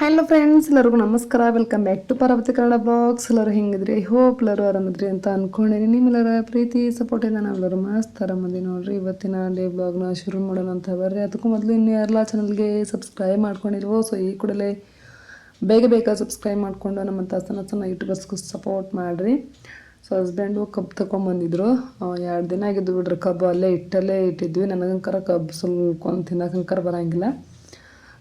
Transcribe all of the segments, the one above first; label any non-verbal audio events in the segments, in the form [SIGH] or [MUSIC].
Hello friends ಎಲ್ಲರಿಗೂ ನಮಸ್ಕಾರ. Welcome back to Parvati Kannada box ಎಲ್ಲರೂ ಹೆಂಗಿದ್ರಿ? ಹೋಪ್ ಎಲ್ಲರೂ ಆರಾಮದ್ರಿ ಅಂತ ಅನ್ಕೊಂಡಿನಿ. ನಿಮ್ಮೆಲ್ಲರ ಪ್ರೀತಿ ಸಪೋರ್ಟಿಂದ ನಾವೆಲ್ಲರೂ ಮಸ್ತ್ ಆರಾಮದಿ ನೋಡ್ರಿ. ಇವತ್ತಿನ ಡೇ ಬ್ಲಾಗ್ನ ಶುರು ಮಾಡೋಣ ಅಂತ ಬರ್ರಿ. ಅದಕ್ಕೂ ಮೊದಲು ಇನ್ನು ಯಾರೆಲ್ಲ ಚಾನಲ್ಗೆ ಸಬ್ಸ್ಕ್ರೈಬ್ ಮಾಡ್ಕೊಂಡಿರೋ ಸೊ ಈ ಕೂಡಲೇ ಬೇಗ ಬೇಗ ಸಬ್ಸ್ಕ್ರೈಬ್ ಮಾಡಿಕೊಂಡು ನಮ್ಮ ತಾಸನ ಸಣ್ಣ ಯೂಟ್ಯೂಬರ್ಸ್ಗೂ ಸಪೋರ್ಟ್ ಮಾಡಿರಿ. ಸೊ ಹಸ್ಬೆಂಡು ಕಬ್ಬು ತಗೊಂಬಂದಿದ್ರು ಎರಡು ದಿನ ಆಗಿದ್ದು ಬಿಡ್ರಿ ಕಬ್ಬು ಅಲ್ಲೇ ಇಟ್ಟಲ್ಲೇ ಇಟ್ಟಿದ್ವಿ. ನನಗಂಕರ ಕಬ್ಬು ಸುಲ್ಕೊಂಡು ತಿನ್ನಕಂಕರ ಬರೋಂಗಿಲ್ಲ.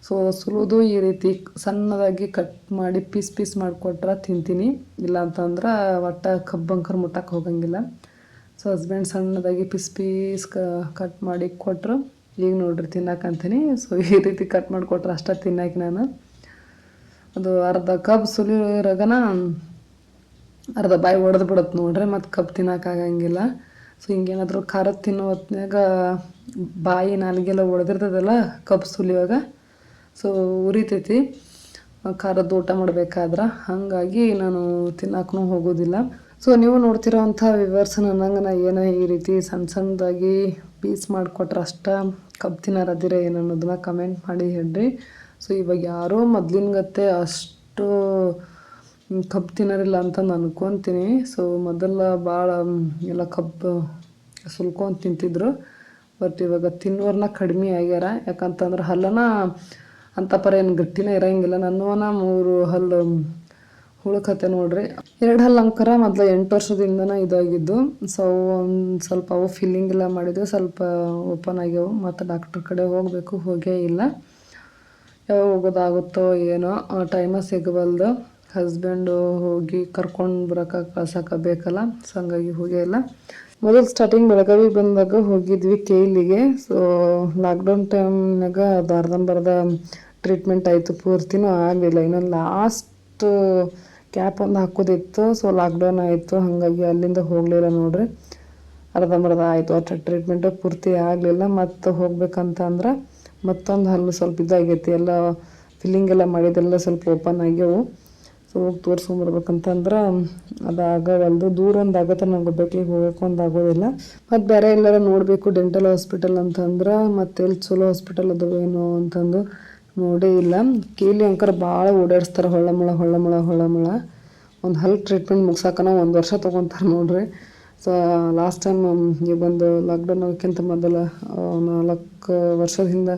ಸೊ ಸುಲಿದು ಈ ರೀತಿ ಸಣ್ಣದಾಗಿ ಕಟ್ ಮಾಡಿ ಪೀಸ್ ಪೀಸ್ ಮಾಡಿಕೊಟ್ರೆ ತಿಂತೀನಿ. ಇಲ್ಲ ಅಂತಂದ್ರೆ ಒಟ್ಟ ಕಬ್ಬಂಕರ್ ಮುಟ್ಟಕ್ಕೆ ಹೋಗಂಗಿಲ್ಲ. ಸೊ ಹಸ್ಬೆಂಡ್ ಸಣ್ಣದಾಗಿ ಪೀಸ್ ಪೀಸ್ ಕಟ್ ಮಾಡಿ ಕೊಟ್ರು. ಈಗ ನೋಡ್ರಿ ತಿನ್ನಕ್ಕಂತೀನಿ ಸೊ ಈ ರೀತಿ ಕಟ್ ಮಾಡಿ ಕೊಟ್ರೆ ಅಷ್ಟೇ ತಿನ್ನಕ್ಕೆ ನಾನು. ಅದು ಅರ್ಧ ಕಬ್ ಸುಲಿಯೋರಾಗನ ಅರ್ಧ ಬಾಯಿ ಒಡೆದು ಬಿಡುತ್ತೆ ನೋಡ್ರಿ, ಮತ್ತು ಕಬ್ ತಿನ್ನೋಕ್ಕಾಗಂಗಿಲ್ಲ ಸೊ ಹಿಂಗೇನಾದರೂ ಖಾರ ತಿನ್ನೋ ಹೊತ್ನ್ಯಾಗ ಬಾಯಿ ನಾಲಿಗೆಲ್ಲ ಒಡೆದಿರ್ತದಲ್ಲ ಕಬ್ ಸುಲಿಯುವಾಗ ಸೊ ಉರಿತೈತಿ. ಖಾರದ ಊಟ ಮಾಡಬೇಕಾದ್ರೆ ಹಾಗಾಗಿ ನಾನು ತಿನ್ನಕ್ಕೂ ಹೋಗೋದಿಲ್ಲ. ಸೊ ನೀವು ನೋಡ್ತಿರೋವಂಥ ವಿವರ್ಸ್ ನನಗೆ ನಾ ಏನೋ ಈ ರೀತಿ ಸಣ್ಣ ಸಣ್ಣದಾಗಿ ಪೀಸ್ ಮಾಡಿಕೊಟ್ರೆ ಅಷ್ಟ ಕಬ್ಬು ತಿನ್ನೋರದಿರ ಏನು ಅನ್ನೋದನ್ನ ಕಮೆಂಟ್ ಮಾಡಿ ಹೇಳ್ರಿ. ಸೊ ಇವಾಗ ಯಾರೋ ಮೊದ್ಲಿನ ಗತ್ತೆ ಅಷ್ಟು ಕಬ್ಬು ತಿನ್ನೋರಿಲ್ಲ ಅಂತ ನಾನು ಅನ್ಕೊತೀನಿ. ಸೊ ಮೊದಲ ಭಾಳ ಎಲ್ಲ ಕಬ್ಬು ಸುಲ್ಕೊಂಡು ತಿಂತಿದ್ರು. ಬಟ್ ಇವಾಗ ತಿನ್ನೋರ್ನ ಕಡಿಮೆ ಆಗ್ಯಾರ. ಯಾಕಂತಂದ್ರೆ ಹಲ್ಲನ ಅಂತ ಪರ ಏನು ಗಟ್ಟಿನೇ ಇರಂಗಿಲ್ಲ. ನನ್ನವನ ಮೂರು ಹಲ್ಲು ಹುಳುಕತೆ ನೋಡ್ರಿ. ಎರಡು ಹಲ್ಲು ಅಂಕರ ಮೊದಲು ಎಂಟು ವರ್ಷದಿಂದನ ಇದಾಗಿದ್ದು. ಸೊ ಒಂದು ಸ್ವಲ್ಪ ಅವು ಫಿಲ್ಲಿಂಗ್ ಎಲ್ಲ ಮಾಡಿದ್ವಿ. ಸ್ವಲ್ಪ ಓಪನ್ ಆಗ್ಯಾವು. ಮತ್ತು ಡಾಕ್ಟ್ರ್ ಕಡೆ ಹೋಗಬೇಕು. ಹೋಗೇ ಇಲ್ಲ. ಯಾವಾಗ ಹೋಗೋದಾಗುತ್ತೋ ಏನೋ ಟೈಮ ಸಿಗಬಲ್ದು ಹಸ್ಬೆಂಡು ಹೋಗಿ ಕರ್ಕೊಂಡು ಬರೋಕೆ ಕಳ್ಸಕ್ಕೆ ಬೇಕಲ್ಲ. ಸೊ ಹಂಗಾಗಿ ಹೋಗೇ ಇಲ್ಲ. ಮೊದಲು ಸ್ಟಾರ್ಟಿಂಗ್ ಬೆಳಗಾವಿ ಬಂದಾಗ ಹೋಗಿದ್ವಿ ಕೇಲಿಗೆ ಸೊ ಲಾಕ್ಡೌನ್ ಟೈಮ್ನಾಗ ಅರ್ಧಂಬರ್ಧ ಟ್ರೀಟ್ಮೆಂಟ್ ಆಯಿತು ಪೂರ್ತಿನೂ ಆಗಲಿಲ್ಲ. ಇನ್ನೊಂದು ಲಾಸ್ಟ್ ಕ್ಯಾಪ್ ಒಂದು ಹಾಕೋದಿತ್ತು. ಸೊ ಲಾಕ್ಡೌನ್ ಆಯಿತು. ಹಾಗಾಗಿ ಅಲ್ಲಿಂದ ಹೋಗಲಿಲ್ಲ ನೋಡ್ರಿ. ಅರ್ಧಂಬರ್ಧ ಆಯಿತು. ಅಷ್ಟು ಟ್ರೀಟ್ಮೆಂಟು ಪೂರ್ತಿ ಆಗಲಿಲ್ಲ. ಮತ್ತು ಹೋಗ್ಬೇಕಂತ ಅಂದ್ರೆ ಮತ್ತೊಂದು ಹಲ್ಲು ಸ್ವಲ್ಪ ಇದಾಗೈತಿ. ಎಲ್ಲ ಫಿಲ್ಲಿಂಗ್ ಎಲ್ಲ ಮಾಡಿದೆಲ್ಲ ಸ್ವಲ್ಪ ಓಪನ್ ಆಗ್ಯವು. ಸೊ ಹೋಗಿ ತೋರಿಸ್ಕೊಂಬರ್ಬೇಕಂತಂದ್ರೆ ಅದಾಗವಲ್ದು ದೂರ ಒಂದು ಆಗತ್ತೆ. ನಂಗೆ ಬೆಕ್ಕಿಗೆ ಹೋಗೋಕೆ ಒಂದು ಆಗೋದಿಲ್ಲ. ಮತ್ತು ಬೇರೆ ಎಲ್ಲಾರ ನೋಡಬೇಕು. ಡೆಂಟಲ್ ಹಾಸ್ಪಿಟಲ್ ಅಂತಂದ್ರೆ ಮತ್ತೆ ಎಲ್ಲಿ ಚಲೋ ಹಾಸ್ಪಿಟಲ್ ಅದಾವೇನೋ ಅಂತಂದು. ನೋಡೇ ಇಲ್ಲ. ಕೀಲಿ ಅಂಕರ್ ಭಾಳ ಓಡಾಡಿಸ್ತಾರೆ ಹೊಳ್ಳಮಳ ಹೊಳ್ಳಮಳ ಹೊಳ್ಳಮುಳ ಒಂದು ಹಲ್ ಟ್ರೀಟ್ಮೆಂಟ್ ಮುಗ್ಸಾಕನ ಒಂದು ವರ್ಷ ತೊಗೊತಾರೆ ನೋಡ್ರಿ. ಸೊ ಲಾಸ್ಟ್ ಟೈಮ್ ಈ ಬಂದು ಲಾಕ್ಡೌನ್ ಆಗೋಕ್ಕಿಂತ ಮೊದಲು ನಾಲ್ಕು ವರ್ಷದಿಂದ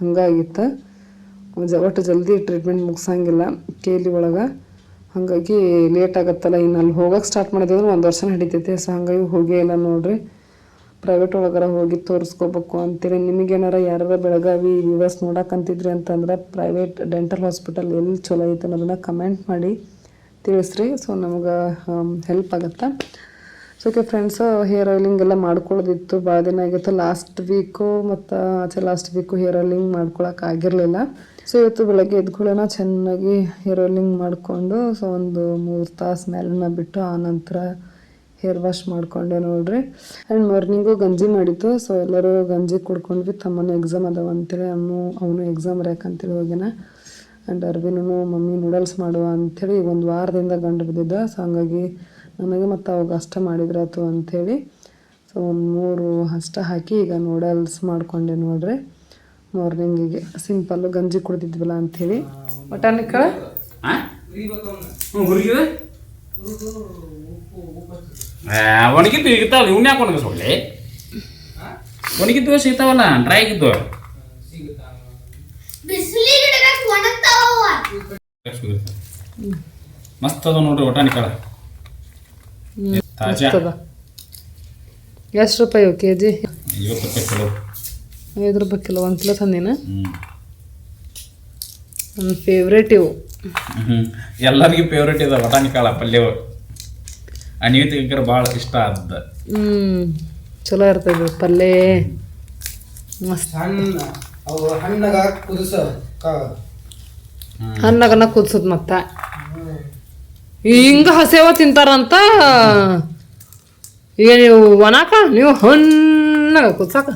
ಹಂಗಾಗಿತ್ತು. ಜ ಒಟ್ಟು ಜಲ್ದಿ ಟ್ರೀಟ್ಮೆಂಟ್ ಮುಗಿಸಂಗಿಲ್ಲ ಕೇಲಿ ಒಳಗೆ. ಹಾಗಾಗಿ ಲೇಟ್ ಆಗತ್ತಲ್ಲ ಇನ್ನು ಅಲ್ಲಿ ಹೋಗೋಕೆ ಸ್ಟಾರ್ಟ್ ಮಾಡಿದ್ರೆ ಒಂದು ವರ್ಷ ನಡೀತೈತೆ ಸೊ ಹಂಗಾಗಿ ಹೋಗೇ ಇಲ್ಲ ನೋಡ್ರಿ. ಪ್ರೈವೇಟ್ ಒಳಗಾರ ಹೋಗಿ ತೋರಿಸ್ಕೋಬೇಕು ಅಂತೀರಿ. ನಿಮಗೇನಾರ ಯಾರಾರ ಬೆಳಗಾವಿ ವ್ಯೂವರ್ಸ್ ನೋಡಕ್ಕಂತಿದ್ರಿ ಅಂತಂದ್ರೆ ಪ್ರೈವೇಟ್ ಡೆಂಟಲ್ ಹಾಸ್ಪಿಟಲ್ ಎಲ್ಲಿ ಚಲೋ ಐತೆ ಅನ್ನೋದನ್ನು ಕಮೆಂಟ್ ಮಾಡಿ ತಿಳಿಸ್ರಿ. ಸೊ ನಮ್ಗೆ ಹೆಲ್ಪ್ ಆಗುತ್ತೆ? So okay friends hair oiling ಎಲ್ಲ ಮಾಡ್ಕೊಳ್ಳೋದಿತ್ತು ಭಾಳ ದಿನ ಆಗಿತ್ತು. ಲಾಸ್ಟ್ ವೀಕು ಮತ್ತು ಆಚೆ ಲಾಸ್ಟ್ ವೀಕು ಹೇರ್ ಆಯಿಲಿಂಗ್ ಮಾಡ್ಕೊಳಕ್ಕೆ ಆಗಿರಲಿಲ್ಲ. ಸೊ ಇವತ್ತು ಬೆಳಗ್ಗೆ ಎದ್ಕೊಳ್ಳೋಣ ಚೆನ್ನಾಗಿ ಹೇರ್ ಆಯಿಲಿಂಗ್ ಮಾಡಿಕೊಂಡು ಸೊ ಒಂದು ಮೂರು ತಾಸು ಮೇಲನ್ನ ಬಿಟ್ಟು ಆನಂತರ ಹೇರ್ ವಾಶ್ ಮಾಡಿಕೊಂಡೆ ನೋಡ್ರಿ. ಆ್ಯಂಡ್ ಮಾರ್ನಿಂಗು ಗಂಜಿ ಮಾಡಿತ್ತು. ಸೊ ಎಲ್ಲರೂ ಗಂಜಿ ಕುಡ್ಕೊಂಡ್ವಿ. ತಮ್ಮನ ಎಕ್ಸಾಮ್ ಅದಾವ ಅಂತೇಳಿ ಅವನು ಅವನು ಎಕ್ಸಾಮ್ ಅಂತೇಳಿ ಹೋಗ್ಯಾನ ಆ್ಯಂಡ್ ಅರ್ವಿನೂ ಮಮ್ಮಿ ನೂಡಲ್ಸ್ ಮಾಡುವ ಅಂಥೇಳಿ ಒಂದು ವಾರದಿಂದ ಗಂಡು ಬಿದ್ದಿದ್ದ. ಸೊ ಹಂಗಾಗಿ ನನಗೆ ಮತ್ತು ಅವಾಗ ಅಷ್ಟ ಮಾಡಿದ್ರಾತು ಅಂಥೇಳಿ ಸೊ ಒಂದು ಮೂರು ಅಷ್ಟ ಹಾಕಿ ಈಗ ನೂಡಲ್ಸ್ ಮಾಡಿಕೊಂಡೆ ನೋಡ್ರಿ. ಮಾರ್ನಿಂಗಿಗೆ ಸಿಂಪಲ್ಲು ಗಂಜಿ ಕುಡ್ದಿದ್ವಲ್ಲ ಅಂಥೇಳಿ ಬಟಾಣಿ ಕಾಳು ಒಣಗಿದ್ದು ಇರ್ತಾವಲ್ಲ ಇವ್ನ ಯಾಕೆ ಒಣಗಿಸೋಗ್ಲಿ ಒಣಗಿದ್ದು ಸಿಗ್ತಾವಲ್ಲ ಡ್ರೈ ಆಗಿದ್ದು ಮಸ್ತ್ ಅದ ನೋಡ್ರಿ ಒಟಾಣಿ ಕಾಳ. ತಾಜಾ. ಎಷ್ಟು ರೂಪಾಯಿ ಕೆ ಜಿ ಐವತ್ತು ರೂಪಾಯಿ ಕಿಲೋ. ಐದು ರೂಪಾಯಿ ಕಿಲೋ ಒಂದು ಕಿಲೋ ತಂದಿನ? ನನ್ನ ಫೇವ್ರೇಟ್ ಇವು. ಎಲ್ಲರಿಗೂ ಫೇವ್ರೇಟ್ ಇದೆ ಬಟಾಣಿ ಕಾಳ ತೆಗಿಕರ ಭಾಳ ಇಷ್ಟ ಆದ ಹ್ಞೂ ಚಲೋ ಇರ್ತದೆ ಪಲ್ಲೆ. ಮಸ್ತ್. ಸಣ್ಣ ಅವು ಹಣ್ಣಾಗ ಕುದಿಸ ಹಣ್ಣಾಗನ ಕುದ್ಸದ್ ಮತ್ತ. ಹಿಂಗ ಹಸೇವ ತಿಂತಾರಂತ. ಈಗ ನೀವು ಒಣಾಕ ನೀವು ಹಣ್ಣಾಗ ಕುದ್ಸಾಕ.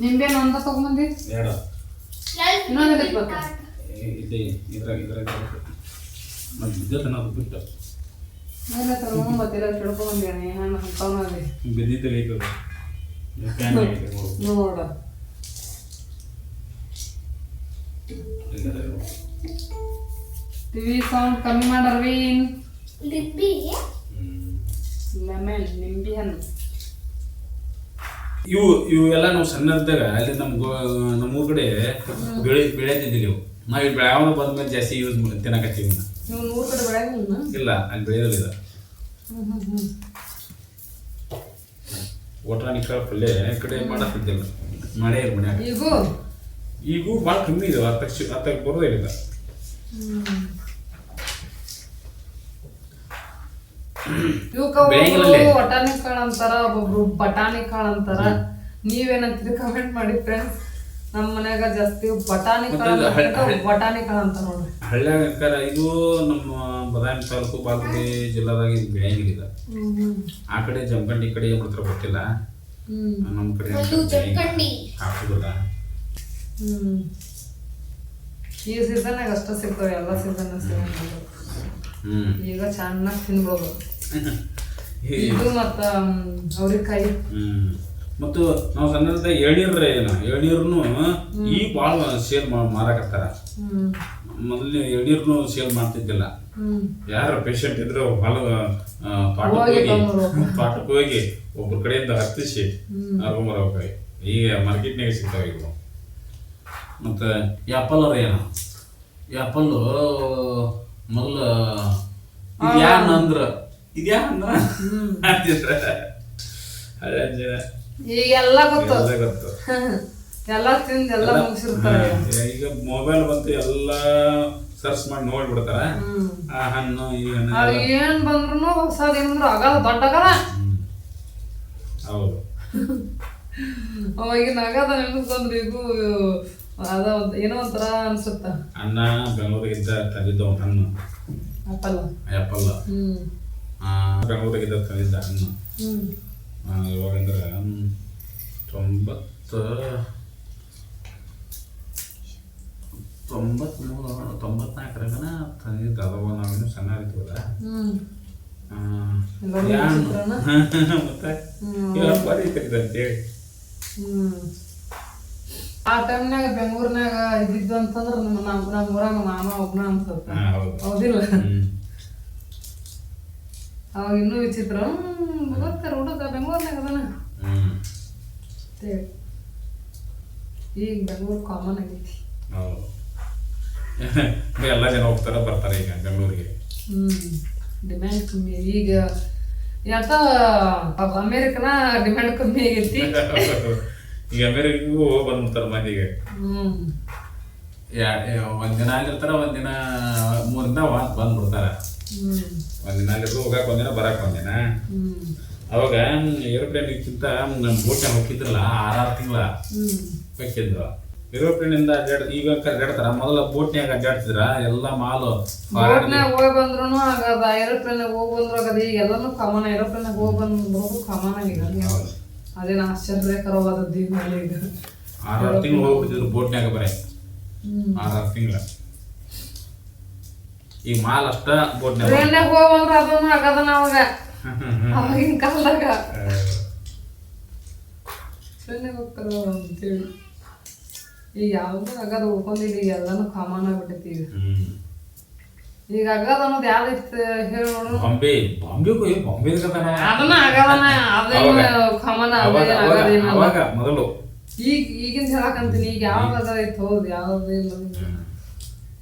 ನಿಂಬೆ ಒಂದ ತಗೊಂಬಂದಿ? ಎರಡು. ಇನ್ನೊಂದು ಇದ್ರಾಗ ಇದ್ರಾಗ Um ¿eh? mm. ನಾವು ನೋಡ ಸೌಂಡ್ ಕಮ್ಮಿ ಇವು ಇವೆಲ್ಲ ನಾವು ಸಣ್ಣದಾಗ ಅಲ್ಲಿ ನಮ್ಮ ನಮ್ಮೂರ ಕಡೆ ಬೆಳೆ ಬೆಳೆ ತಿಂದಿಲ್ಲ ಇವು. ನಾವು ಬೆಳಗಾವ್ ಬಂದ್ಮೇಲೆ ಜಾಸ್ತಿ ಯೂಸ್ ತಿನ್ನಕತ್ತೀವಿ ನೀವು ನೂರು ಕಡೆ ಬೆಳೆಯಂಗಿಲ್ಲ ಇಲ್ಲ ಅಲ್ಲಿ ಬೆಳೆಯೋದಿಲ್ಲ. ಒಟ್ರಾನಿಕ ಪಲ್ಯ ಕಡೆ ಮಾಡತ್ತಿದ್ದಿಲ್ಲ ಮಳೆ ಇಲ್ಲ ಮನ್ಯಾಗ. ಈಗೂ? ಈಗೂ ಭಾಳ ಕಮ್ಮಿ ಇದೆ ಹತ್ತಕ್ಕೆ ಹತ್ತಕ್ಕೆ ಬರೋದೇ ಇಲ್ಲ. ಬಟಾಣಿ ಕಾಳು ಅಂತಾರ ಒಬ್ಬೊಬ್ರು ಬಟಾಣಿ ಕಾಳು ಅಂತಾರ. ನೀವೇನಂತೀರಿ ಕಮೆಂಟ್ ಮಾಡಿ ಫ್ರೆಂಡ್ಸ್ ನಮ್ಮ ಮನ್ಯಾಗ ಜಾಸ್ತಿ ಬಟಾಣಿ ಮತ್ತೆ ಕಾಳು ಇದು ಹಳ್- ಹಳ್- ಬಟಾಣಿ ಕಾಳು ಅಂತ ನೋಡ್ರಿ. ಹಳ್ಳ್ಯಾಗ ಅಕ್ಕಾರ ಇದು ನಮ್ಮ ಬದಾಮಿ ತಾಲೂಕು ಬಾಲ್ಕುಡಿ ಜಿಲ್ಲಾದಾಗ ಇದು ಬೆಳೆಯಂಗಿಲ್ಲ ಆ ಕಡೆ ಜಮಖಂಡಿ ಕಡೆ ಏನ್ ಮಾಡ್ತಾರ ಗೊತ್ತಿಲ್ಲ. ನಮ್ಮ ಕಡೆ. ಹಾಕುದಿಲ್ಲ. ಹ್ಮ್. ಈ ಸೀಸನ್ಯಾಗ ಅಷ್ಟ ಸಿಗ್ತಾವೆ ಎಲ್ಲ ಸೀಸನ್ ಈಗ ಚೆನ್ನಾಗಿ ತಿನ್ಬೋದು. [LAUGHS] ಇದು ಮತ್ತ ಅವ್ರಿಕಾಯಿ. ಹ್ಮ್. ಮತ್ತು ನಾವು ಸಣ್ಣದ ಎಳ್ನೀರ ಏನ ಎಳ್ನೀರ್ನು ಈ ಭಾಳ ಸೇಲ್ ಮಾರಾಕತ್ತಾರ. ಮೊದಲು ಎಳ್ನೀರ್ನು ಸೇಲ್ ಮಾಡ್ತಿದ್ದಿಲ್ಲ. ಯಾರು ಪೇಷಂಟ್ ಇದ್ರೆ ಹೊಲ ಆ, ತೋಟಕ್ಕೆ ಹೋಗಿ ಹೋಗಿ ಹೋಗಿ ಒಬ್ಬರ ಕಡೆಯಿಂದ ಹತ್ತಿಸಿ ಹರ್ಕೊಂಬರ್ಬೇಕು ಈಗ ಮಾರ್ಕೆಟ್ನಾಗ ಸಿಗ್ತಾವ ಈಗ ಮತ್ತು ಆ್ಯಪಲ್ ಅವ್ರ ಏನ? ಆ್ಯಪಲ್ ಮೊದಲು ಅಂದ್ರ? ಇದ್ಯಾ ಅಂದ್ರ? ಹಳೆ ಜನ ಈಗೆಲ್ಲ ಗೊತ್ತು. ಎಲ್ಲ ಗೊತ್ತು. [LAUGHS] ಎಲ್ಲ ತಿಂದು ಎಲ್ಲ ಮುಗಿಸಿರ್ತಾರೆ. ಈಗ ಮೊಬೈಲ್ ಬಂತು ಎಲ್ಲ ಸರ್ಚ್ ಮಾಡಿ ನೋಡ್ಬಿಡ್ತಾರ. ಆ ಹಣ್ಣು ಈ ಹಣ್ಣು ಅದು ಏನ್ ಬಂದ್ರು ಹೊಸದ್ ಏನಂದ್ರು ಆಗಲ್ಲ ದೊಡ್ಡ ಆಗಲ್ಲ. ಹೌದು. [LAUGHS] ಅವಾಗಿನ ಆಗದ ನೆನಸ್ಕೊಂಡ್ರಿ ಈಗೂ ಅದ ಏನೋ ಒಂಥರ ಅನ್ಸುತ್ತ? ಅಣ್ಣ ಬೆಂಗಳೂರಿಗಿದ್ದ ತಂದಿದ್ದ ಒಂದು ಹಣ್ಣು. ಆಪಲ್ ಆ್ಯಪಲ್ ಹ್ಮ್. ಬೆಂಗಳೂರಿಗಿದ್ದ ತಂದಿದ್ದ ಹಣ್ಣು. ಆ, ಇವಾಗಂದ್ರೆ ತೊಂಬತ್ತು ತೊಂಬತ್ಮೂರು ತೊಂಬತ್ನಾಲ್ಕರಾಗನ ತಂದಿದ್ದ. ಅದಾವ ನಾವೇನು ಸಣ್ಣ ಇರ್ತೀವಲ್ಲ ಮತ್ತೆ? ಬರೀ ಆ ಟೈಮ್ನಾಗ ಬೆಂಗಳೂರಿನಾಗ ಇದ್ದಿದ್ದು ಅಂತಂದ್ರೆ ನಮ್ಮ ನಮ್ಮ ಊರಾಗ ಮಾಮ ಒಬ್ಬನ ಅನ್ಸುತ್ತೆ ಹೌದು. ಹೌದಿಲ್ಲ ಅವಾಗ ಇನ್ನೂ ವಿಚಿತ್ರ. ಗೊತ್ತಾರ ಹುಡುಗ ಬೆಂಗ್ಳೂರ್ನಾಗ ಅದನ. ಅಂತೇಳಿ ಈಗ ಬೆಂಗಳೂರು ಕಾಮನ್ ಆಗೈತಿ. [LAUGHS] ಎಲ್ಲ ಜನ ಹೋಗ್ತಾರ ಬರ್ತಾರೆ ಈಗ ಬೆಂಗಳೂರಿಗೆ. ಹ್ಮ್ ಡಿಮ್ಯಾಂಡ್ ಕಮ್ಮಿ. ಈಗ ಯಾಕ ಅಮೇರಿಕನ ಡಿಮ್ಯಾಂಡ್ ಕಮ್ಮಿ ಆಗೈತಿ. [LAUGHS] ಈಗ ಅಮೇರಿಕೆಗೂ ಬಂದ್ಬಿಡ್ತಾರ ಮಂದಿಗೆ. ಹ್ಮ್. ಯಾ- ಯಾ- ಒಂದ್ ದಿನ ಅಲ್ಲಿರ್ತಾರ ಒಂದ್ ದಿನ ಮೂರಿಂದ ಬಂದ್ಬಿಡ್ತಾರ. ಹ್ಮ್. ಒಂದ್ ದಿನ ಹೋಗಕ್ಕೆ ಹೋಗಕ್ ಒಂದಿನ ಬರಕ್ಕೆ ಒಂದಿನ ಅವಾಗ ಏರೋಪ್ಲೇನ್ಗಿಂತ ಬೋಟ್ನಾಗ ಹೋಗಿದ್ರಲ್ಲ ಆರಾರು ತಿಂಗಳ ಹೋಗಿದ್ರು. ಏರೋಪ್ಲೇನಿಂದ ಅಡ್ಡಾಡ್ ಈಗ ಅಡ್ಡಾಡ್ತಾರ ಮೊದಲ ಬೋಟ್ನ್ಯಾಗ ಅಡ್ಡಾಡ್ತಿದ್ರ ಎಲ್ಲ ಮಾಲು ಬೋಟ್ನ್ಯಾಗ ಹೋಗಿ ಬಂದ್ರು ಆಗದ ಏರೋಪ್ಲೇನಾಗ ಹೋಗಿ ಬಂದ್ರು ಆಗದ ಈಗ ಎಲ್ಲಾನು ಕಾಮನ್ ಏರೋಪ್ಲೇನಾಗ ಹೋಗಿ ಬಂದ್ರು ಕಾಮನ್ ಆಗಿದೆ ಅದೇನು ಆಶ್ಚರ್ಯಕರವಾದದ್ದು ಈಗ ಆರಾರು ತಿಂಗಳು ಹೋಗ್ಬಿಟ್ಟಿದ್ರು ಬೋಟ್ನ್ಯಾಗ ಬರೀ. ಆರಾರು ತಿಂಗಳ. ಈ ಮಾಲ್ ಅಷ್ಟ ಬೋಟ್ ಟ್ರೈನ್ಯಾಗ ಹೋಗಿ ಬಂದ್ರು ಅದನ್ನು ಆಗದ ನಾವಾಗ ಅವಾಗಿನ ಕಾಲದಾಗ. ಟ್ರೈನ್ಯಾಗ ಹೋಗ್ತಾರ ಅಂತೇಳಿ. ಈಗ ಯಾವ್ದು ಆಗದ ಉಳ್ಕೊಂಡಿಲ್ಲ ಈಗ ಎಲ್ಲಾನು ಕಾಮನ್ ಆಗ್ಬಿಟ್ಟೈತಿ ಈಗ. ಈಗ ಆಗದ ಅನ್ನೋದು ಬಾಂಬೆ ಹೇಳಿ ನೋಡು. ಬಾಂಬೆ ಬಾಂಬೆಗೂ ಬಾಂಬೆ ಅದನ್ನ ಆಗದನ ಅದೇನು ಕಾಮನ್ ಅವಾಗ ಮೊದಲು. ಈಗ ಈಗಿನ ಹೇಳಕಂತೀನಿ ಈಗ ಯಾವ್ದು ಐತಿ ಹೌದು ಯಾವ್ದು ಇಲ್ಲ.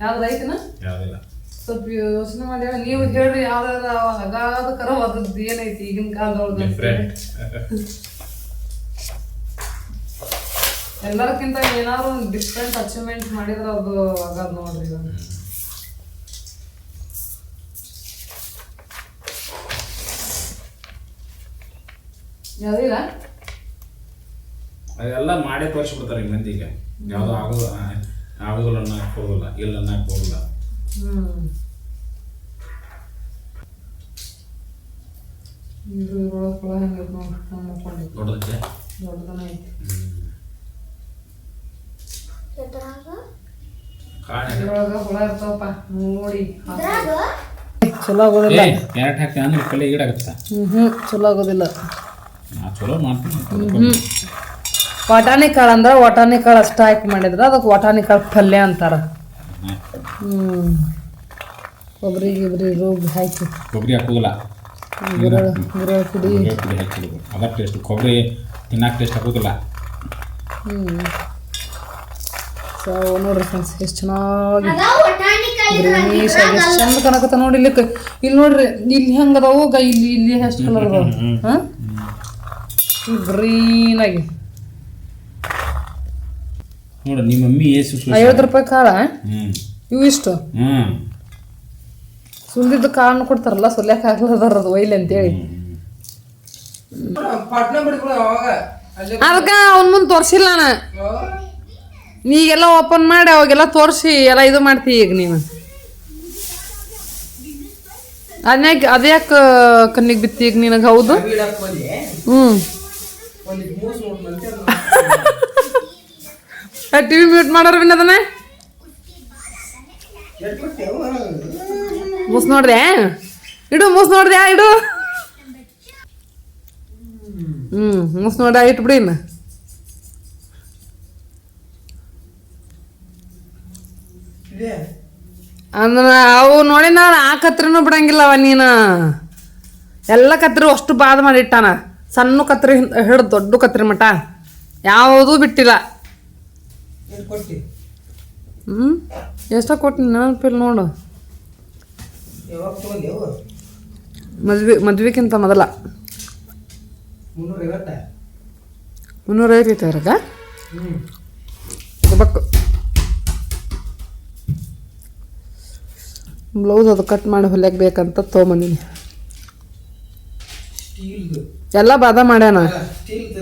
ಯಾವ್ದು ಐತಿನ ಯಾವ್ದಿಲ್ಲ. ಸ್ವಲ್ಪ ಯೋಚನೆ ಮಾಡಿ ನೀವು ಹೇಳ್ರಿ ಯಾವ್ದಾರ ಅಗಾಧಕರ ಅದದ್ದು ಏನೈತಿ ಈಗಿನ ಕಾಲದೊಳಗೆ ಎಲ್ಲರಕ್ಕಿಂತ ಏನಾದ್ರು ಒಂದು ಡಿಫ್ರೆಂಟ್ ಅಚೀವ್ಮೆಂಟ್ ಮಾಡಿದ್ರೆ ಅದು ಆಗದ್ ನೋಡ್ರಿ ಇವಾಗ. ಯಾವ್ದಿಲ್ಲ? ಅದೆಲ್ಲ ಮಾಡಿ ತೋರಿಸ್ಬಿಡ್ತಾರೆ ಈಗ ಮಂದಿಗೆ. ಯಾವ್ದು ಆಗೋದು ಆಗೋದಿಲ್ಲ ಅನ್ನಕ್ ಹೋಗಲ್ಲ ಇಲ್ಲ ಅನ್ನಕ್ ಹೋಗೋದಿಲ್ಲ ಹ್ಮ್ ಇದು ಇದ್ರೊಳಗೆ ನೋಡಿ ನಾನು ನೋಡ್ಕೊಂಡಿದ್ದೆ ದೊಡ್ಡದಕ್ಕೆ ದೊಡ್ಡದನ ಐತಿ. ಎದ್ರಾಗ? ಕಾಣೆ ಇದ್ರೊಳಗೆ ಹುಳ ಇರ್ತಾವಪ್ಪ ನೋಡಿ. ಎದ್ರಾಗ? ಚಲೋ ಆಗೋದಿಲ್ಲ ಕ್ಯಾರೆಟ್ ಹಾಕಿ ಅಂದ್ರೆ ಕಲೆ ಈಡಾಗುತ್ತಾ? ಹ್ಞೂ ಚಲೋ ಆಗೋದಿಲ್ಲ ನಾ ಚಲೋ ಮಾಡ್ತೀನಿ. ವಟಾಣಿ ಕಾಳು ಅಂದ್ರೆ ವಟಾಣಿ ಕಾಳು ಅಷ್ಟ ಹಾಕಿ ಮಾಡಿದ್ರೆ ಅದಕ್ಕೆ ವಟಾಣಿ ಕಾಳು ಪಲ್ಯ ಅಂತಾರ. ಹ್ಮ್. ಕೊಬ್ಬರಿ ಗಿಬ್ರಿ ರುಬ್ಬಿ ಹಾಕಿ. ಕೊಬ್ಬರಿ ಹಾಕೋದಿಲ್ಲ. ಗುರ ಗುರ ಪುಡಿ ಕೊಬ್ಬರಿ ಪುಡಿ ಹಾಕಿರೋದು ಅದ ಟೇಸ್ಟ್ ಕೊಬ್ಬರಿ ತಿನ್ನಕ್ಕೆ ಟೇಸ್ಟ್ ಹಾಕೋದಿಲ್ಲ ಹ್ಞೂ ಸೊ ನೋಡ್ರಿ ಫ್ರೆಂಡ್ಸ್ ಎಷ್ಟು ಚೆನ್ನಾಗಿ. ಗ್ರೀನಿಶ್ ಆಗಿ ಎಷ್ಟು ಚಂದ ಕಾಣಕತ್ತ ನೋಡಿ ಇಲ್ಲಿ ಇಲ್ಲಿ ನೋಡ್ರಿ ಇಲ್ಲಿ ಹೆಂಗೆ ಅದಾವು ಗ ಇಲ್ಲಿ ಇಲ್ಲಿ ಎಷ್ಟು ಕಲರ್ ಅದಾವ ಹಾಂ? ಗ್ರೀನಾಗಿ. ಆಗಿ ನೋಡು ನಿಮ್ಮ ಮಮ್ಮಿ ಏಸು ಐವತ್ತು ರೂಪಾಯಿ ಕಾಳ ಹ್ಞೂ ಇವು ಇಷ್ಟು? ಹ್ಞೂ ಸುಲಿದಿದ್ದು ಕಾಳನ್ನು ಕೊಡ್ತಾರಲ್ಲ ಸುಲ್ಯಾಕ ಹಾಕ್ಲದಾರ ಅದು ಒಯ್ಲಿ ಅಂತೇಳಿ. ಅದಕ್ಕೆ ಅವ್ನ ಮುಂದೆ ತೋರಿಸಿಲ್ಲ ನಾನು. ನೀಗೆಲ್ಲ ಓಪನ್ ಮಾಡಿ ಅವಾಗೆಲ್ಲ ತೋರಿಸಿ ಎಲ್ಲ ಇದು ಮಾಡ್ತಿ ಈಗ ನೀನು. ಅದ್ಯಾಕೆ ಅದ್ಯಾಕೆ ಕಣ್ಣಿಗೆ ಬಿತ್ತಿ ಈಗ ನಿನಗೆ? ಹೌದು? ಹ್ಞೂ [LAUGHS] ಒಂದು ಮೂಸ್ ನೋಡ್ಮಂತೆ ಟಿ ವಿ ಮ್ಯೂಟ್ ಮಾಡೋರು ಬಿನ್ ಅದನ್ನ ಮುಸ್ ನೋಡ್ರಿ ಇಡು, ಮುಸ್ ನೋಡ್ರಿ ಇಡು. ಹ್ಮ್, ಮುಸ್ ನೋಡ ಇಟ್ಬಿಡಿ ಇನ್ನ. ಅಂದ್ರ ಅವು ನೋಡಿ ನಾನು ಆ ಕತ್ರಿನೂ ಬಿಡಂಗಿಲ್ಲವ ನೀನು. ಎಲ್ಲ ಕತ್ರಿ ಅಷ್ಟು ಬಾದ್ ಮಾಡಿಟ್ಟಾನ ಸಣ್ಣ ಕತ್ರಿ ಹಿಡ್ದು ದೊಡ್ಡ ಕತ್ರಿ ಮಠ. ಯಾವುದೂ ಬಿಟ್ಟಿಲ್ಲ. ಹ್ಞೂ ಎಷ್ಟೋ ಕೊಟ್ಟು ನೆನಪಿಲ್ಲ ನೋಡು. ಮದ್ವೆ ಮದ್ವೆಕ್ಕಿಂತ ಮೊದಲ. ಮುನ್ನೂರೈವತ್ತು? ಐತೆ ಅವ್ರಾಗ ಬಕ್ಕು ಬ್ಲೌಸ್ ಅದು ಕಟ್ ಮಾಡಿ ಹೊಲಿಯಕ್ಕೆ ಬೇಕಂತ ತೊಗೊಂಬಂದಿನಿ. ಎಲ್ಲ ಬಾದ ಮಾಡ್ಯಾನ? ಸ್ಟೀಲ್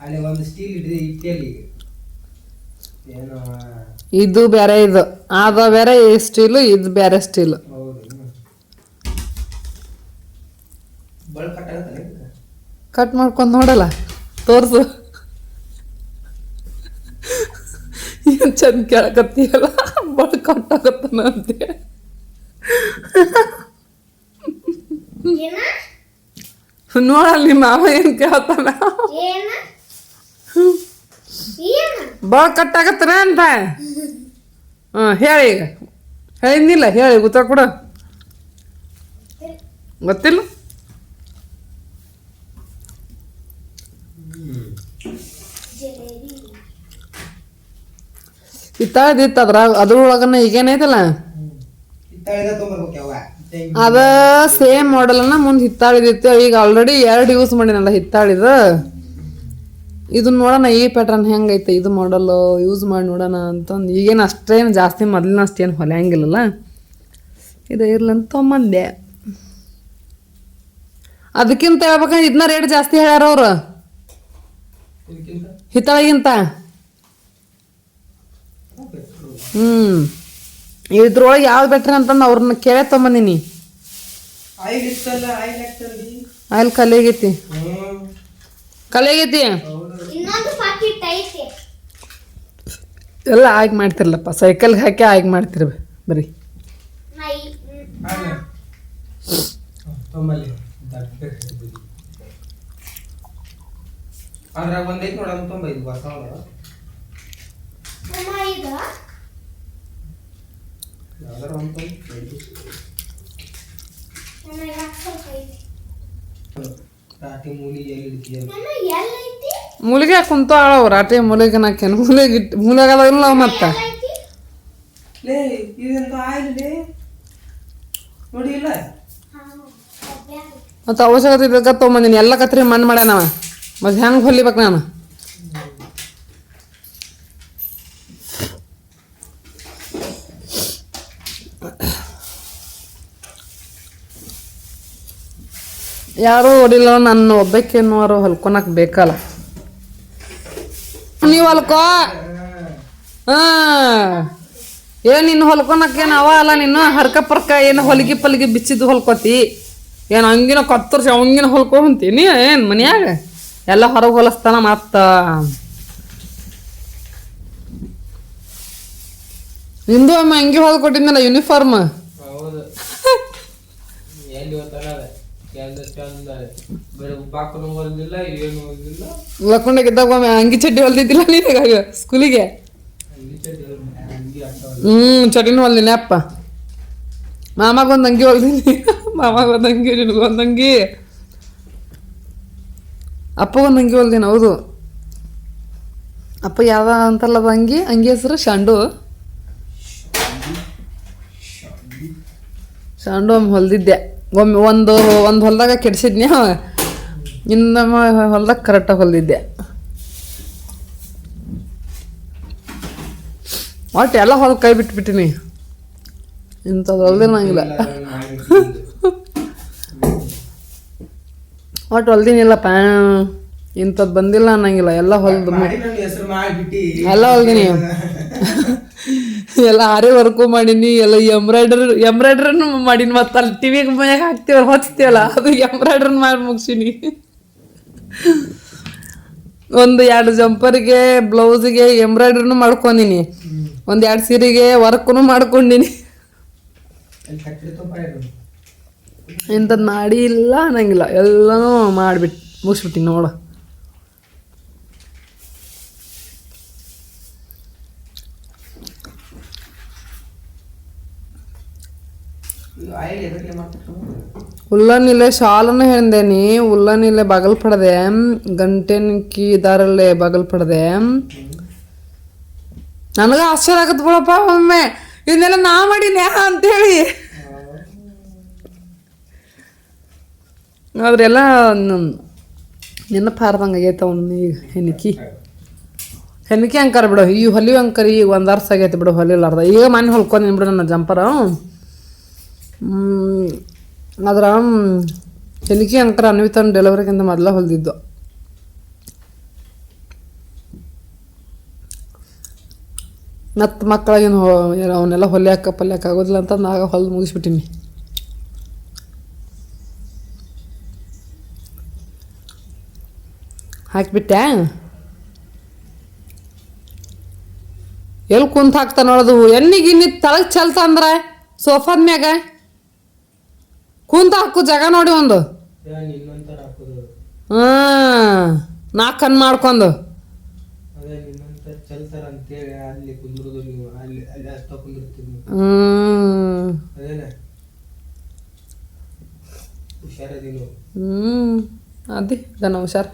ಅಲ್ಲಿ ಒಂದು ಸ್ಟೀಲ್ ಹಿಡಿದು ಇಟ್ಟಲ್ಲಿ. ಇದು ಬೇರೆ ಇದು. ಅದ ಬೇರೆ ಸ್ಟೀಲು ಇದು ಬೇರೆ ಸ್ಟೀಲು ಕಟ್ಟಾಗತ್ತಾನೆ ಕಟ್ ಮಾಡ್ಕೊಂಡು ನೋಡಲ್ಲ. ತೋರ್ಸು. ಏನು ಚಂದ ಕೇಳಕತ್ತೀಯಲ್ಲ? ಬಳ ಕಟ್ ಆಗತ್ತನ ಅಂತ ಏನ? ನೋಡಲ್ಲ ನಿಮ್ಮ ಮಾವ ಏನು ಕೇಳ್ತಾನ? ಏನ? ಕಟ್ಟಾಗತ್ತನ ಅಂತ. ಹಾಂ ಹೇಳಿ ಈಗ. ಹೇಳಿದ್ನಿಲ್ಲ ಹೇಳಿ, ಉತ್ತರ ಕೊಡು. ಗೊತ್ತಿಲ್ಲ? ಜಲೇಬಿ ಇತ್ತಾದಿತ್ತು ಅದ್ರಾಗ ಅದ್ರೊಳಗನ ಈಗೇನೈತಲ್ಲ ಅದ ಸೇಮ್ ಮಾಡಲನ್ನ ಮುಂದೆ ಹಿತ್ತಾಳಿದಿತ್ತು ಈಗ ಆಲ್ರೆಡಿ ಎರಡು ಯೂಸ್ ಮಾಡಿನಲ್ಲ ಹಿತ್ತಾಳಿದ. ಇದನ್ನ ನೋಡೋಣ ಈ ಪ್ಯಾಟರ್ನ್ ಹೆಂಗೈತೆ ಇದು ಮಾಡಲ್ ಯೂಸ್ ಮಾಡಿ ನೋಡೋಣ ಅಂತಂದು. ಈಗೇನು ಅಷ್ಟೇನು ಜಾಸ್ತಿ ಮೊದಲಿನ ಅಷ್ಟೇನು ಹೊಲೆಯಂಗಿಲ್ಲಲ್ಲ? ಇದು ಇರ್ಲಂತ ತೊಗೊಂಬಂದೆ. ಅದಕ್ಕಿಂತ ಹೇಳ್ಬೇಕಂದ್ರೆ ಇದನ್ನ ರೇಟ್ ಜಾಸ್ತಿ ಹೇಳ್ಯಾರ ಅವ್ರು. ಇದಕ್ಕಿಂತ ಹ್ಞೂ ಹ್ಮ್. ಇದ್ರೊಳಗೆ ಯಾವ್ದು ಬೆಟ್ರ್ ಅಂತಂದು ಅವ್ರನ್ನ ಕೇಳೇ ತೊಗೊಂಬಂದಿನಿ. ಆಯಿಲ್ ಕಲಿಯಾಗೈತಿ. ಕಲಿಯಾಗೈತಿ? ಇನ್ನೊಂದು ಪಾಕಿಟ್ ಐತಿ. ಎಲ್ಲ ಆಗಿ ಮಾಡ್ತಿರಲ್ಲಪ್ಪ ಸೈಕಲ್ಗೆ ಹಾಕಿ ಹಾಗೆ ಮಾಡ್ತಿರ್ ಬರೀ. ಆಗ ತೊಂಬಲ್ಲಿ. ಅದ್ರಾಗ ಒಂದೈತಿ ತೊಂಬೈದು ಹೊಸ ಯಾವ್ದಾರ ಒಂದು ಮೂಲಿ ಎಲ್ಲಿ ಮೂಲಿಗೆ ಕುಂತ ಆಳವ್ರ ರಾಟಿ ಮೂಲಿಗೆ ನಾಕೇನು ಮೂಲಿಗೆ ಇಟ್ಟು ಮೂಲಿಗೆ ಅದಾವಿಲ್ಲ ನಾವು ಮತ್ತೆ? ಮತ್ತು ಅವಶ್ಯಕತೆ ಬೇಕಾ ತೊಗೊಂಬಂದಿನಿ ಎಲ್ಲ ಕತ್ರಿ ಮಣ್ಣು ಮಾಡ್ಯಾನವ ಮತ್ತೆ ಹೆಂಗೆ ಹೊಲಿಬೇಕು ನಾನು? ಯಾರೂ ಹೊಡಿಲ್ಲ ನನ್ನ ಒಬ್ಬಕ್ಕೆ ಅನ್ನೋರು ಹೊಲ್ಕೊಳಕ್ಕೆ ಬೇಕಲ್ಲ. ಹೊಲ್ಕೋ? ಏ ನಿನ್ನ ಹೊಲ್ಕೊನಕ್ಕೇನು ಅವ ಅಲ್ಲ ನಿನ್ನ ಹರ್ಕ ಪರ್ಕ ಏನು ಹೊಲಿಗೆ ಪಲ್ಗಿ ಬಿಚ್ಚಿದ್ದು ಹೊಲ್ಕೋತಿ? ಏನು ಹಂಗಿನ ಕತ್ತರ್ಸಿ ಅವಂಗಿನ ಹೊಲ್ಕೊ ಹೊಂತೀನಿ ಏನು ಮನ್ಯಾಗ? ಎಲ್ಲ ಹೊರಗೆ ಹೊಲಸ್ತಾನ ಮತ್ತ? ನಿಂದು ಒಮ್ಮೆ ಹಂಗೆ ಹೊಲ್ಕೊಟ್ಟಿದ್ನಲ್ಲ ಯೂನಿಫಾರ್ಮ್ ಹೌದು ಇದ್ದಾಗ ಒಮ್ಮೆ ಅಂಗಿ ಚಡ್ಡಿ ಹೊಲ್ದಿದ್ದಿಲ್ಲ ನೀನಾಗ ಸ್ಕೂಲಿಗೆ? ಹ್ಞೂ ಚಡ್ಡಿನೂ ಹೊಲ್ದಿನಿ ಅಪ್ಪ. ಮಾಮಾಗೊಂದು ಅಂಗಿ ಹೊಲ್ದೀನಿ ಮಾಮಾಗೊಂದು ಅಂಗಿ ನಿನಗೊಂದು ಅಂಗಿ. ಅಪ್ಪಗೊಂದು ಅಂಗಿ ಹೊಲ್ದಿನ ಹೌದು. ಅಪ್ಪ ಯಾವ ಅಂತಲ್ಲ ಅದು ಅಂಗಿ? ಅಂಗಿ ಹೆಸರು ಶಾಂಡು. ಶಾಂಡು ಒಮ್ಮೆ ಹೊಲ್ದಿದ್ದೆ. ಒಮ್ಮೆ ಒಂದು ಒಂದು ಹೊಲ್ದಾಗ ಕೆಡ್ಸಿದ್ನಿ ಇನ್ನೊಮ್ಮೆ ಹೊಲ್ದಾಗ ಕರೆಕ್ಟಾಗಿ ಹೊಲ್ದಿದ್ದೆ. ಒಟ್ಟು ಎಲ್ಲ ಹೊಲ ಕೈ ಬಿಟ್ಬಿಟ್ಟಿನಿ. ಇಂಥದ್ದು ಹೊಲ್ದಿನಂಗಿಲ್ಲ [LAUGHS] ಒಟ್ಟು ಹೊಲ್ದಿನಿಲ್ಲಪ್ಪ. ಇಂಥದ್ದು ಬಂದಿಲ್ಲ ಅನ್ನಂಗಿಲ್ಲ. ಎಲ್ಲ ಹೊಲ್ದು ಎಲ್ಲ ಹೊಲ್ದಿನಿ. [LAUGHS] ಎಲ್ಲ ಆರೇ ವರ್ಕು ಮಾಡೀನಿ, ಎಲ್ಲ ಎಂಬ್ರಾಯ್ಡರ್ ಎಂಬ್ರಾಯ್ಡ್ರನ್ನು ಮಾಡೀನಿ ಮತ್ತೆ ಅಲ್ಲಿ ಟಿವಿಗೆ ಮನ್ಯಾಗ ಹಾಕ್ತೀವಲ್ಲ ಹೊಚ್ತೀವಲ್ಲ ಅದು ಎಂಬ್ರಾಯ್ಡ್ರನ್ ಮಾಡಿ ಮುಗಿಸೀನಿ. ಒಂದು ಎರಡು ಜಂಪರ್ಗೆ, ಬ್ಲೌಸ್ಗೆ ಎಂಬ್ರಾಯ್ಡ್ರಿನೂ ಮಾಡ್ಕೊಂಡಿನಿ. ಒಂದು ಎರಡು ಸೀರೆಗೆ ವರ್ಕೂ ಮಾಡ್ಕೊಂಡಿನಿ. ಇಂಥದ್ದು ಮಾಡಿ ಇಲ್ಲ ಅನ್ನಂಗಿಲ್ಲ, ಎಲ್ಲನೂ ಮಾಡಿಬಿಟ್ಟು ಮುಗಿಸ್ಬಿಟ್ಟಿನಿ ನೋಡು. ಇದು ಇಲ್ಲೇ ಎದಕ್ಕೆ ಹೇಳಿದೆ ಉಲ್ಲನಿಲೆ ಶಾಲನ್ನು ಇಲ್ಲೇ ಬಗಲ್ ಪಡೆದೆ ಗಂಟೆನ್ಕಿ ದಾರಲ್ಲೇ ಬಗಲ್ ಪಡೆದೆ ನನಗ ಆಶ್ಚರ್ಯ ಆಗತ್ ಬಿಡಪ್ಪ ಒಮ್ಮೆ. ಇದನ್ನೆಲ್ಲ ನಾ ಮಾಡೀನಿ ಅಂತೇಳಿ. ಹೇಳಿ ನೆನಪು ಹಾರ್ದಂಗೆ ಆಗೈತೆ ಅವ್ನು ಈಗ ಹೆನ್ಕಿ ಹೆನ್ಕಿ ಅಂಕಾರ ಬಿಡು, ಈ ಹೊಲಿ ಅಂಕರಿ ಈಗ ಒಂದು ಅರ್ಸ ಆಗೈತೆ ಬಿಡು ಹೊಲಿಲಾರ್ದ. ಈಗ ಮನೆ ಹೊಲ್ಕೊಂಡು ಬಿಡು ನನ್ನ ಜಂಪರ. ಅದ್ರ ಹೆನ್ಕಿ ಅಂಕರ ಅನ್ವಿತನ ಡೆಲಿವರಿಗಿಂತ ಮೊದಲ ಹೊಲ್ದಿದ್ದು. ಮತ್ತು ಮಕ್ಕಳಿಗೆ ಹೊ ಅವನ್ನೆಲ್ಲ ಹೊಲ್ಯಾಕ ಪಲ್ಯಾಕ ಆಗೋದಿಲ್ಲ ಅಂತ ನಾಗ ಹೊಲ್ದು ಮುಗಿಸ್ಬಿಟ್ಟಿನಿ. ಹಾಕಿಬಿಟ್ಟೆ? ಎಲ್ಲಿ ಕುಂತ ಹಾಕ್ತಾನೆ ನೋಡೋದು ಎಣ್ಣೆಗಿನ್ನಿ ತಳಗ್ ಚಲ್ತ ಅಂದ್ರೆ, ಸೋಫಾದ ಮ್ಯಾಗ? ಕುಂತ ಹಾಕು ಜಾಗ ನೋಡಿ ಒಂದು. ಹಾ ನಾಲ್ಕು ಕಣ್ಣು ಮಾಡ್ಕೊಂಡು ಹ್ಞೂ ಅದೇ ಹುಷಾರು.